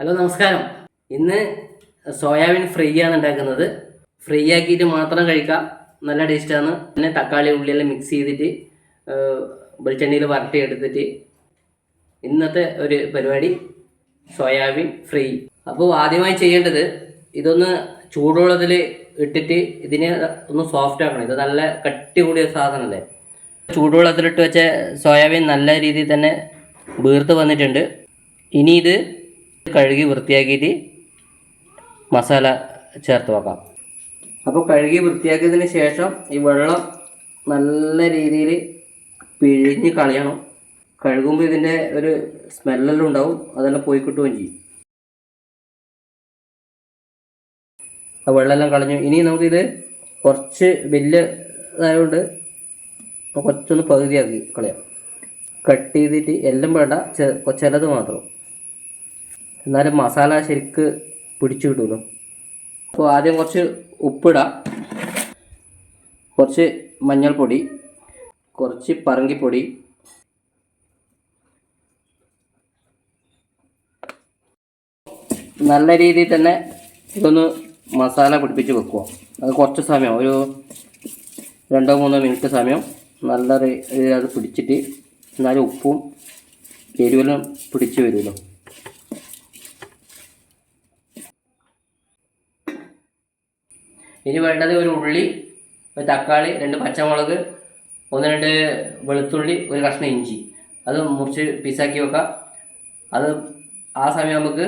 Hello നമസ്കാരം. ഇന്ന് soybean fry ആണ് ഉണ്ടാക്കുന്നത്. ഫ്രൈ ആക്കിയിട്ട് മാത്രം കഴിക്കാം. നല്ല ടേസ്റ്റാണ് പിന്നെ തക്കാളി ഉള്ളിയെല്ലാം മിക്സ് ചെയ്തിട്ട് വെളിച്ചെണ്ണയിൽ വരട്ടി എടുത്തിട്ട് ഇന്നത്തെ ഒരു പരിപാടി സോയാബീൻ ഫ്രൈ. അപ്പോൾ ആദ്യമായി ചെയ്യേണ്ടത് ഇതൊന്ന് ചൂടുവെള്ളത്തിൽ ഇട്ടിട്ട് ഇതിനെ ഒന്ന് സോഫ്റ്റ് ആക്കണം. ഇത് നല്ല കട്ടി കൂടിയ സാധനമല്ലേ? ചൂടുവെള്ളത്തിലിട്ട് വെച്ച സോയാബീൻ നല്ല രീതിയിൽ തന്നെ വീർത്ത് വന്നിട്ടുണ്ട്. ഇനി ഇത് കഴുകി വൃത്തിയാക്കിയിട്ട് മസാല ചേർത്ത് വെക്കാം. അപ്പോൾ കഴുകി വൃത്തിയാക്കിയതിന് ശേഷം ഈ വെള്ളം നല്ല രീതിയിൽ പിഴിഞ്ഞ് കളയണം. കഴുകുമ്പോൾ ഇതിന്റെ ഒരു സ്മെല്ലെല്ലാം ഉണ്ടാവും അതെല്ലാം പോയി കിട്ടുകയും ചെയ്യും. ആ വെള്ളമെല്ലാം കളഞ്ഞു. ഇനി നമുക്കിത് കുറച്ച് വലിയ ഇതായതുകൊണ്ട് കുറച്ചൊന്ന് പകുതിയാക്കി കളയാം. കട്ട് ചെയ്തിട്ട് എല്ലാം വേണ്ട ചിലത് മാത്രം. എന്നാലും മസാല ശരിക്ക് പിടിച്ചു കിട്ടുന്നു അപ്പോൾ ആദ്യം കുറച്ച് ഉപ്പിടാം. കുറച്ച് മഞ്ഞൾപ്പൊടി കുറച്ച് പറങ്കിപ്പൊടി. നല്ല രീതിയിൽ തന്നെ ഇതൊന്ന് മസാല പിടിപ്പിച്ച് വെക്കുക. അത് കുറച്ച് സമയം ഒരു രണ്ടോ മൂന്നോ മിനിറ്റ് സമയം നല്ല രീതിയിൽ അത് പിടിച്ചിട്ട് എന്നാലും ഉപ്പും എരിവെല്ലാം പിടിച്ച് വരുമല്ലോ. ഇനി വേണ്ടത് ഒരു ഉള്ളി ഒരു തക്കാളി രണ്ട് പച്ചമുളക് ഒന്ന് രണ്ട് വെളുത്തുള്ളി ഒരു കഷ്ണം ഇഞ്ചി. അത് മുറിച്ച് പീസാക്കി വെക്കാം. അത് ആ സമയം നമുക്ക്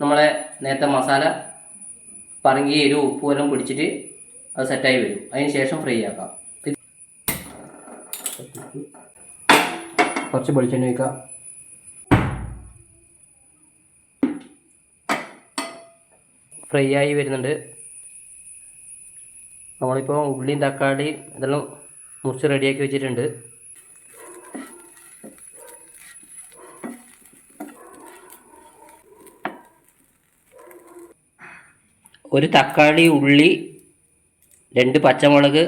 നമ്മളെ നേരത്തെ മസാല പറങ്കി എരിവ് ഉപ്പും എല്ലാം പിടിച്ചിട്ട് അത് സെറ്റായി വരും. അതിന് ശേഷം ഫ്രൈ ആക്കാം. കുറച്ച് വെളിച്ചെണ്ണ വയ്ക്കാം ഫ്രൈ ആയി വരുന്നുണ്ട്. നമ്മളിപ്പോൾ ഉള്ളിയും തക്കാളിയും ഇതെല്ലാം മുറിച്ച് റെഡിയാക്കി വെച്ചിട്ടുണ്ട്. ഒരു തക്കാളി ഉള്ളി രണ്ട് പച്ചമുളക്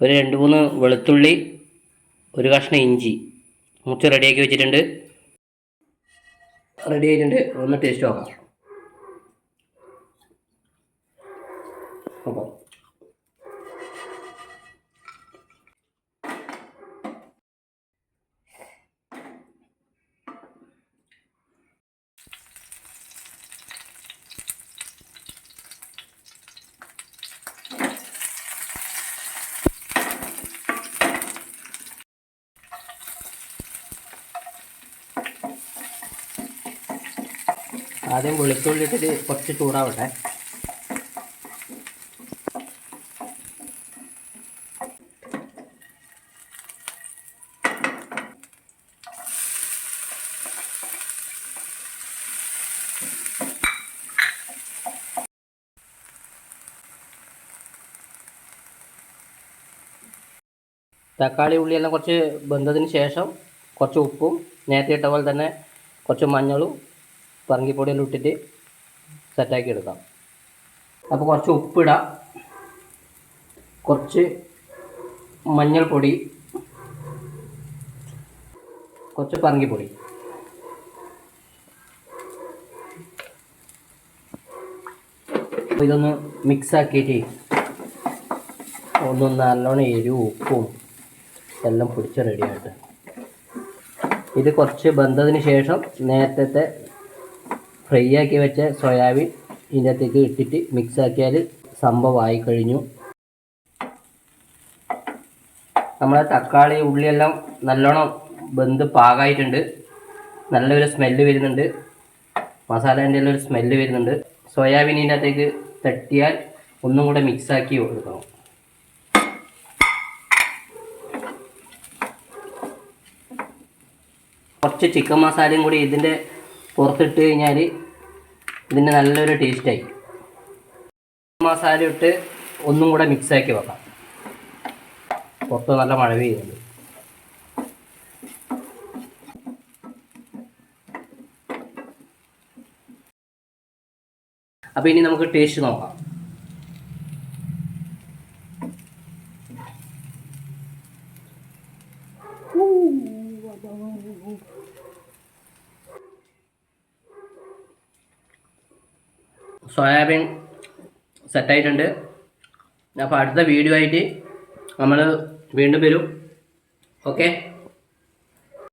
ഒരു രണ്ട് മൂന്ന് വെളുത്തുള്ളി ഒരു കഷ്ണം ഇഞ്ചി മുറിച്ച് റെഡിയാക്കി വെച്ചിട്ടുണ്ട്. റെഡി ആയിട്ടുണ്ട്. ഒന്ന് ടേസ്റ്റ് നോക്കാം അപ്പോൾ ആദ്യം വെളുത്തുള്ളി ഇട്ടിട്ട് കുറച്ച് ചൂടാവട്ടെ. തക്കാളി ഉള്ളിയെല്ലാം കുറച്ച് വെന്തതിന് ശേഷം കുറച്ച് ഉപ്പും നേരത്തെ ഇട്ട പോലെ തന്നെ കുറച്ച് മഞ്ഞളും പറങ്കിപ്പൊടിയെല്ലാം ഇട്ടിട്ട് സെറ്റാക്കി എടുക്കാം. അപ്പോൾ കുറച്ച് ഉപ്പിടാം. കുറച്ച് മഞ്ഞൾപ്പൊടി. കുറച്ച് പറങ്കിപ്പൊടി അപ്പോൾ ഇതൊന്ന് മിക്സ് ആക്കിയിട്ട് ഒന്ന് നല്ലോണം എരിവും ഉപ്പും എല്ലാം പിടിച്ച് റെഡിയായിട്ട് ഇത് കുറച്ച് ബന്ധത്തിന് ശേഷം നേരത്തെ ഫ്രൈ ആക്കി വെച്ച സോയാബീൻ ഇതിനകത്തേക്ക് ഇട്ടിട്ട് മിക്സ് ആക്കിയാൽ സംഭവമായി കഴിഞ്ഞു. നമ്മളെ തക്കാളി ഉള്ളിയെല്ലാം നല്ലോണം വെന്ത് പാകായിട്ടുണ്ട്. നല്ലൊരു സ്മെല്ല് വരുന്നുണ്ട്. മസാലേന്റെ എല്ലാം ഒരു സ്മെല്ല് വരുന്നുണ്ട്. സോയാബീൻ അകത്തേക്ക് തട്ടിയാൽ ഒന്നും കൂടെ മിക്സാക്കി കൊടുക്കണം. കുറച്ച് ചിക്കൻ മസാലയും കൂടി ഇതിന്റെ പുറത്തിട്ട് കഴിഞ്ഞാൽ ഇതിന് നല്ലൊരു ടേസ്റ്റായി മസാല ഇട്ട് ഒന്നും കൂടെ മിക്സാക്കി വെക്കാം. പുറത്ത് നല്ല മഴ പെയ്യുന്നുണ്ട്. അപ്പോൾ ഇനി നമുക്ക് ടേസ്റ്റ് നോക്കാം. സോയാബീൻ സെറ്റായിട്ടുണ്ട് അപ്പോൾ അടുത്ത വീഡിയോ ആയിട്ട് നമ്മൾ വീണ്ടും വരും. ഓക്കെ